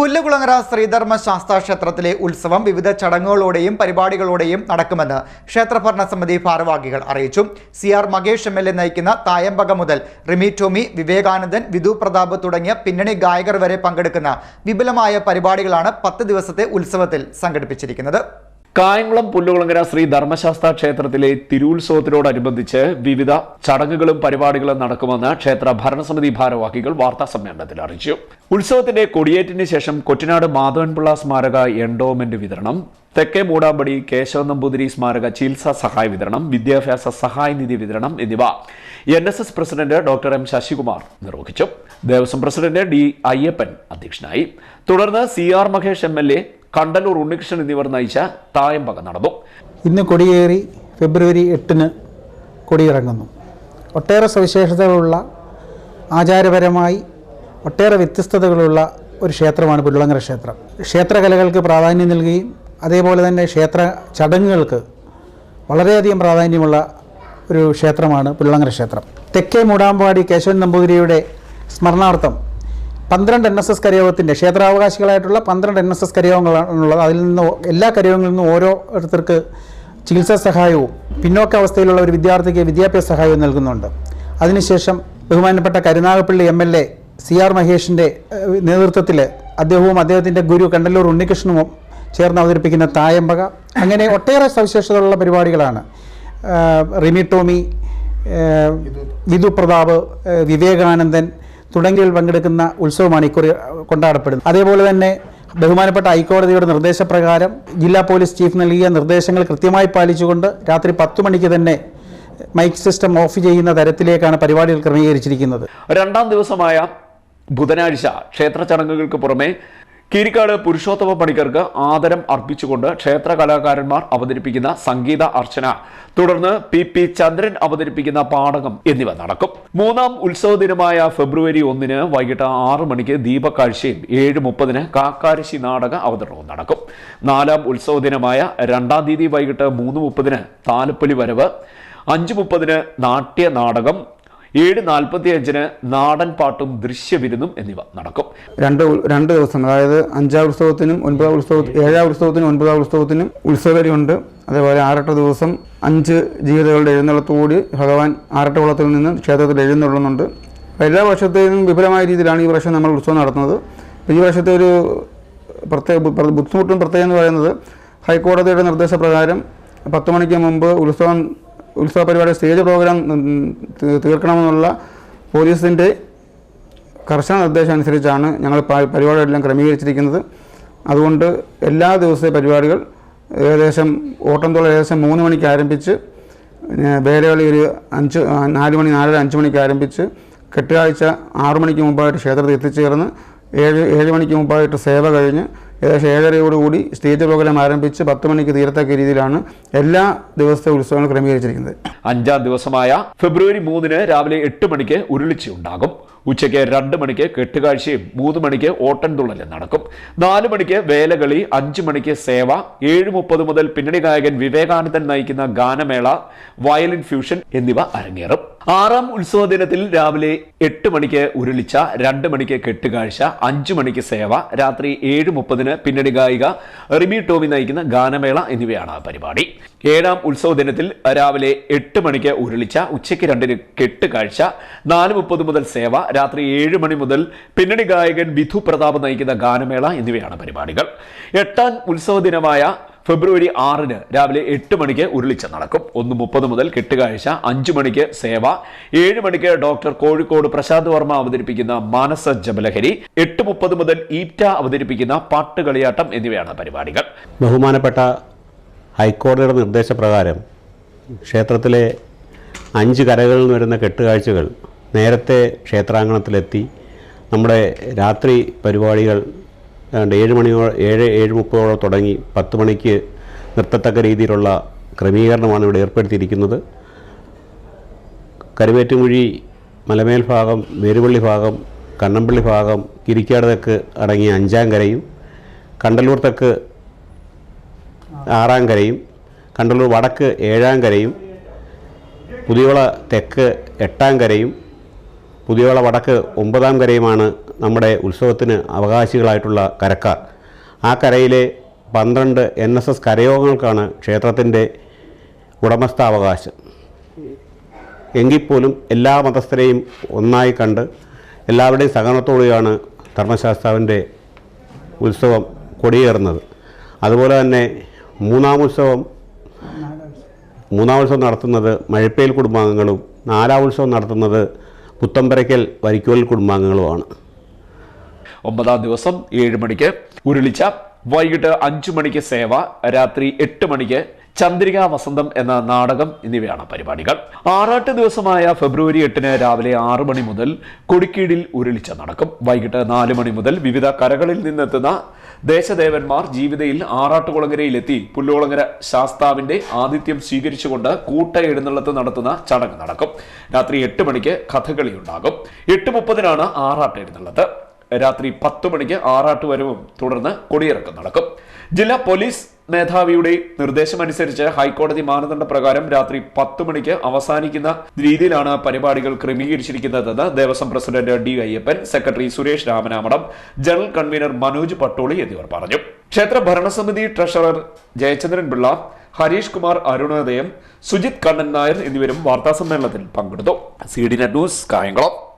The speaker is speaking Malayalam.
പുല്ലുകുളങ്ങര ശ്രീധർമ്മ ശാസ്ത്ര ക്ഷേത്രത്തിലെ ഉത്സവം വിവിധ ചടങ്ങുകളോടെയും പരിപാടികളോടെയും നടക്കുമെന്ന് ക്ഷേത്രഭരണസമിതി ഭാരവാഹികൾ അറിയിച്ചു. C R Mahesh M L A നയിക്കുന്ന തായമ്പക മുതൽ റിമി ടോമി വിവേകാനന്ദൻ വിധു പ്രതാപ് തുടങ്ങിയ പിന്നണി ഗായകർ വരെ പങ്കെടുക്കുന്ന വിപുലമായ പരിപാടികളാണ് പത്ത് ദിവസത്തെ ഉത്സവത്തിൽ സംഘടിപ്പിച്ചിരിക്കുന്നത്. കായംകുളം പുല്ലുകുളങ്ങര ശ്രീ ധർമ്മശാസ്ത്ര ക്ഷേത്രത്തിലെ തിരുവുത്സവത്തിനോടനുബന്ധിച്ച് വിവിധ ചടങ്ങുകളും പരിപാടികളും നടക്കുമെന്ന് ക്ഷേത്ര ഭരണസമിതി ഭാരവാഹികൾ വാർത്താ സമ്മേളനത്തിൽ അറിയിച്ചു. ഉത്സവത്തിന്റെ കൊടിയേറ്റിന് ശേഷം കൊറ്റനാട് മാധവൻപിള്ള സ്മാരക എൻഡോമെന്റ് വിതരണം തെക്കേ മൂടാമ്പടി കേശവ നമ്പൂതിരി സ്മാരക ചികിത്സാ സഹായ വിതരണം വിദ്യാഭ്യാസ സഹായ നിധി വിതരണം എന്നിവ N S S president doctor M Sasikumar നിർവഹിച്ചു. ദേവസ്വം പ്രസിഡന്റ് ഡി അയ്യപ്പൻ അധ്യക്ഷനായി. തുടർന്ന് C R Mahesh M L A Kandalloor Unnikrishnan എന്നിവർ നയിച്ച തായമ്പക നടന്നു ഇന്ന് കൊടിയേറി ഫെബ്രുവരി എട്ടിന് കൊടിയിറങ്ങുന്നു. ഒട്ടേറെ സവിശേഷതകളുള്ള ആചാരപരമായി ഒട്ടേറെ വ്യത്യസ്തതകളുള്ള ഒരു ക്ഷേത്രമാണ് പുല്ലുളങ്ങര ക്ഷേത്രം. ക്ഷേത്രകലകൾക്ക് പ്രാധാന്യം നൽകുകയും അതേപോലെ തന്നെ ക്ഷേത്ര ചടങ്ങുകൾക്ക് വളരെയധികം പ്രാധാന്യമുള്ള ഒരു ക്ഷേത്രമാണ് പുല്ലുളങ്ങര ക്ഷേത്രം. തെക്കേ മൂടാമ്പാടി കേശവൻ നമ്പൂതിരിയുടെ സ്മരണാർത്ഥം പന്ത്രണ്ട് എൻ എസ് എസ് കരയോഗത്തിന്റെ ക്ഷേത്രാവകാശികളായിട്ടുള്ള പന്ത്രണ്ട് എൻ എസ് എസ് കരയോഗങ്ങളാണുള്ളത്. അതിൽ നിന്ന് എല്ലാ കരയോഗങ്ങളിൽ നിന്നും ഓരോരുത്തർക്ക് ചികിത്സാ സഹായവും പിന്നോക്ക അവസ്ഥയിലുള്ള ഒരു വിദ്യാർത്ഥിക്ക് വിദ്യാഭ്യാസ സഹായവും നൽകുന്നുണ്ട്. അതിനുശേഷം ബഹുമാനപ്പെട്ട Karunagappally M L A C R മഹേഷിന്റെ നേതൃത്വത്തിൽ അദ്ദേഹവും അദ്ദേഹത്തിന്റെ ഗുരു കണ്ടല്ലൂർ ഉണ്ണികൃഷ്ണനും ചേർന്ന് അവതരിപ്പിക്കുന്ന തായമ്പക. അങ്ങനെ ഒട്ടേറെ സവിശേഷതകളുള്ള പരിപാടികളാണ്. റിമി ടോമി വിധു പ്രതാപ് വിവേകാനന്ദൻ തുടങ്ങിയവർ പങ്കെടുക്കുന്ന ഉത്സവമാണ് ഇക്കുറി കൊണ്ടാടപ്പെടുന്നത്. അതേപോലെ തന്നെ ബഹുമാനപ്പെട്ട ഹൈക്കോടതിയുടെ നിർദ്ദേശപ്രകാരം ജില്ലാ പോലീസ് ചീഫ് നൽകിയ നിർദ്ദേശങ്ങൾ കൃത്യമായി പാലിച്ചുകൊണ്ട് രാത്രി പത്ത് മണിക്ക് തന്നെ മൈക്ക് സിസ്റ്റം ഓഫ് ചെയ്യുന്ന തരത്തിലേക്കാണ് പരിപാടികൾ ക്രമീകരിച്ചിരിക്കുന്നത്. രണ്ടാം ദിവസമായ ബുധനാഴ്ച ക്ഷേത്ര ചടങ്ങുകൾക്ക് പുറമെ കീരിക്കാട് പുരുഷോത്തമ പണിക്കർക്ക് ആദരം അർപ്പിച്ചുകൊണ്ട് ക്ഷേത്ര കലാകാരന്മാർ അവതരിപ്പിക്കുന്ന സംഗീത അർച്ചന. തുടർന്ന് പി പി ചന്ദ്രൻ അവതരിപ്പിക്കുന്ന പാടകം എന്നിവ നടക്കും. മൂന്നാം ഉത്സവ ദിനമായ ഫെബ്രുവരി ഒന്നിന് വൈകിട്ട് ആറു മണിക്ക് ദീപക്കാഴ്ചയും ഏഴ് മുപ്പതിന് കാക്കാരശി നാടക അവതരണവും നടക്കും. നാലാം ഉത്സവ ദിനമായ രണ്ടാം തീയതി വൈകിട്ട് മൂന്ന് മുപ്പതിന് താലപ്പൊലി വരവ്. അഞ്ച് മുപ്പതിന് നാട്യ നാടകം ഏഴ് നാൽപ്പത്തി അഞ്ചിന് നാടൻ പാട്ടും ദൃശ്യവിരുന്നും എന്നിവ നടക്കും. രണ്ട് രണ്ട് ദിവസം അതായത് അഞ്ചാം ഉത്സവത്തിനും ഒൻപതാം ഉത്സവ ഏഴാം ഉത്സവത്തിനും ഒൻപതാം ഉത്സവത്തിനും ഉത്സവരിയുണ്ട്. അതേപോലെ ആറെട്ട് ദിവസം അഞ്ച് ജീവിതകളുടെ എഴുന്നള്ളത്തോടി ഭഗവാൻ ആറട്ടകുളത്തിൽ നിന്ന് ക്ഷേത്രത്തിൽ എഴുന്നള്ളുന്നുണ്ട്. എല്ലാ വർഷത്തേനും വിപുലമായ രീതിയിലാണ് ഈ വർഷം നമ്മൾ ഉത്സവം നടത്തുന്നത്. ഈ വർഷത്തെ ഒരു പ്രത്യേക ബുദ്ധിമുട്ടും പ്രത്യേകം എന്ന് പറയുന്നത് ഹൈക്കോടതിയുടെ നിർദ്ദേശപ്രകാരം പത്ത് മണിക്ക് മുമ്പ് ഉത്സവം ഉത്സവ പരിപാടി സ്റ്റേജ് പ്രോഗ്രാം തീർക്കണമെന്നുള്ള പോലീസിന്റെ കർശന നിർദ്ദേശം അനുസരിച്ചാണ് ഞങ്ങൾ പരിപാടികളെല്ലാം ക്രമീകരിച്ചിരിക്കുന്നത്. അതുകൊണ്ട് എല്ലാ ദിവസത്തെ പരിപാടികൾ ഏകദേശം ഓട്ടംതുള്ള ഏകദേശം മൂന്ന് മണിക്ക് ആരംഭിച്ച് വേലകളി ഒരു അഞ്ച് നാല് മണി നാലര അഞ്ച് മണിക്ക് ആരംഭിച്ച് കെട്ടുകാഴ്ച ആറു മണിക്ക് മുമ്പായിട്ട് ക്ഷേത്രത്തിൽ എത്തിച്ചേർന്ന് ഏഴ് ഏഴ് മണിക്ക് മുമ്പായിട്ട് സേവ കഴിഞ്ഞ് ഏകദേശം ഏഴരയോടുകൂടി സ്റ്റേജ് പ്രോഗ്രാം ആരംഭിച്ച് പത്ത് മണിക്ക് തീരത്തക്ക രീതിയിലാണ് എല്ലാ ദിവസത്തെ ഉത്സവങ്ങളും ക്രമീകരിച്ചിരിക്കുന്നത്. അഞ്ചാം ദിവസമായ ഫെബ്രുവരി മൂന്നിന് രാവിലെ എട്ട് മണിക്ക് ഉരുളിച്ചി ഉണ്ടാകും. ഉച്ചയ്ക്ക് രണ്ട് മണിക്ക് കെട്ടുകാഴ്ചയും മൂന്ന് മണിക്ക് ഓട്ടൻതുള്ളലും നടക്കും. നാല് മണിക്ക് വേലകളി അഞ്ച് മണിക്ക് സേവ ഏഴ് മുപ്പത് മുതൽ പിന്നണി ഗായകൻ വിവേകാനന്ദൻ നയിക്കുന്ന ഗാനമേള വയലിൻ ഫ്യൂഷൻ എന്നിവ അരങ്ങേറും. ആറാം ഉത്സവ ദിനത്തിൽ രാവിലെ എട്ട് മണിക്ക് ഉരുളിച്ച രണ്ട് മണിക്ക് കെട്ടുകാഴ്ച അഞ്ച് മണിക്ക് സേവ രാത്രി ഏഴ് മുപ്പതിന് പിന്നണി ഗായിക റിമി ടോമി നയിക്കുന്ന ഗാനമേള എന്നിവയാണ് പരിപാടി. ഏഴാം ഉത്സവ ദിനത്തിൽ രാവിലെ എട്ട് മണിക്ക് ഉരുളിച്ച ഉച്ചയ്ക്ക് രണ്ടിന് കെട്ടുകാഴ്ച നാല് മുപ്പത് മുതൽ സേവ രാത്രി ഏഴ് മണി മുതൽ പിന്നണി ഗായകൻ വിധു പ്രതാപ് നയിക്കുന്ന ഗാനമേള എന്നിവയാണ് പരിപാടികൾ. എട്ടാം ഉത്സവ ദിനമായ ഫെബ്രുവരി ആറിന് രാവിലെ എട്ട് മണിക്ക് ഉരുളിച്ച നടക്കും. ഒന്ന് മുപ്പത് മുതൽ കെട്ടുകാഴ്ച അഞ്ച് മണിക്ക് സേവ ഏഴ് മണിക്ക് ഡോക്ടർ കോഴിക്കോട് പ്രശാന്ത് വർമ്മ അവതരിപ്പിക്കുന്ന മാനസ ജബലഹരി എട്ട് മുപ്പത് മുതൽ ഈറ്റ അവതരിപ്പിക്കുന്ന പാട്ട് കളിയാട്ടം എന്നിവയാണ് പരിപാടികൾ. ബഹുമാനപ്പെട്ട ഹൈക്കോടതിയുടെ നിർദ്ദേശപ്രകാരം ക്ഷേത്രത്തിലെ അഞ്ച് കരകളിൽ നിന്ന് വരുന്ന കെട്ടുകാഴ്ചകൾ നേരത്തെ ക്ഷേത്രാങ്കണത്തിലെത്തി. നമ്മുടെ രാത്രി പരിപാടികൾ ഏഴ് മണിയോ ഏഴ് ഏഴ് മുപ്പതോളം തുടങ്ങി പത്ത് മണിക്ക് നിർത്തത്തക്ക രീതിയിലുള്ള ക്രമീകരണമാണ് ഇവിടെ ഏർപ്പെടുത്തിയിരിക്കുന്നത്. കരുവേറ്റുകുഴി മലമേൽ ഭാഗം വേരുപള്ളി ഭാഗം കണ്ണമ്പള്ളി ഭാഗം കിരിക്കാട് തെക്ക് അടങ്ങിയ അഞ്ചാം കരയും കണ്ടല്ലൂർ തെക്ക് ആറാം കരയും കണ്ടല്ലൂർ വടക്ക് ഏഴാം കരയും പുതിയോള തെക്ക് എട്ടാം കരയും പുതിയോള വടക്ക് ഒമ്പതാം കരയുമാണ് നമ്മുടെ ഉത്സവത്തിന് അവകാശികളായിട്ടുള്ള കരക്കാർ. ആ കരയിലെ പന്ത്രണ്ട് എൻ എസ് എസ് കരയോഗങ്ങൾക്കാണ് ക്ഷേത്രത്തിന്റെ ഉടമസ്ഥാവകാശം. എങ്കിൽ പോലും എല്ലാ മതസ്ഥരെയും ഒന്നായി കണ്ട് എല്ലാവരുടെയും സഹകരണത്തോടെയാണ് ധർമ്മശാസ്താവിന്റെ ഉത്സവം കൊടിയേറുന്നത്. അതുപോലെ തന്നെ മൂന്നാം ഉത്സവം മൂന്നാം ഉത്സവം നടത്തുന്നത് മഴപ്പേൽ കുടുംബാംഗങ്ങളും നാലാം ഉത്സവം നടത്തുന്നത് പുത്തമ്പരയ്ക്കൽ വരിക്കോൽ കുടുംബാംഗങ്ങളുമാണ്. ഒമ്പതാം ദിവസം ഏഴ് മണിക്ക് ഉരുളിച്ച വൈകിട്ട് അഞ്ചു മണിക്ക് സേവ രാത്രി എട്ട് മണിക്ക് ചന്ദ്രിക വസന്തം എന്ന നാടകം എന്നിവയാണ് പരിപാടികൾ. ആറാട്ട് ദിവസമായ ഫെബ്രുവരി എട്ടിന് രാവിലെ ആറു മണി മുതൽ കൊടിക്കീടിൽ ഉരുളിച്ച നടക്കും. വൈകിട്ട് നാല് മണി മുതൽ വിവിധ കരകളിൽ നിന്നെത്തുന്ന ദേശദേവന്മാർ ജീവിതയിൽ ആറാട്ടുകുളങ്ങരയിലെത്തി പുല്ലുകുളങ്ങര ശാസ്താവിന്റെ ആതിഥ്യം സ്വീകരിച്ചുകൊണ്ട് കൂട്ട എഴുന്നള്ളത്ത് നടത്തുന്ന ചടങ്ങ് നടക്കും. രാത്രി എട്ട് മണിക്ക് കഥകളി ഉണ്ടാകും എട്ട് മുപ്പതിനാണ് ആറാട്ട് എഴുന്നള്ളത്ത് രാത്രി പത്ത് മണിക്ക് ആറാട്ടുവരവും തുടർന്ന് കൊടിയിറക്കം നടക്കും. ജില്ലാ പോലീസ് മേധാവിയുടെ നിർദ്ദേശമനുസരിച്ച് ഹൈക്കോടതി മാനദണ്ഡ പ്രകാരം രാത്രി പത്ത് മണിക്ക് അവസാനിക്കുന്ന രീതിയിലാണ് പരിപാടികൾ ക്രമീകരിച്ചിരിക്കുന്നതെന്ന് Devaswom president D Ayyappan secretary Suresh Ramanamadam general convener Manoj Pattoli എന്നിവർ പറഞ്ഞു. ക്ഷേത്ര ഭരണസമിതി ട്രഷറർ ജയചന്ദ്രൻ പിള്ള ഹരീഷ് കുമാർ അരുണോദയം സുജിത് കണ്ണൻ നായർ എന്നിവരും വാർത്താ സമ്മേളനത്തിൽ പങ്കെടുത്തു. C D net news Kayamkulam.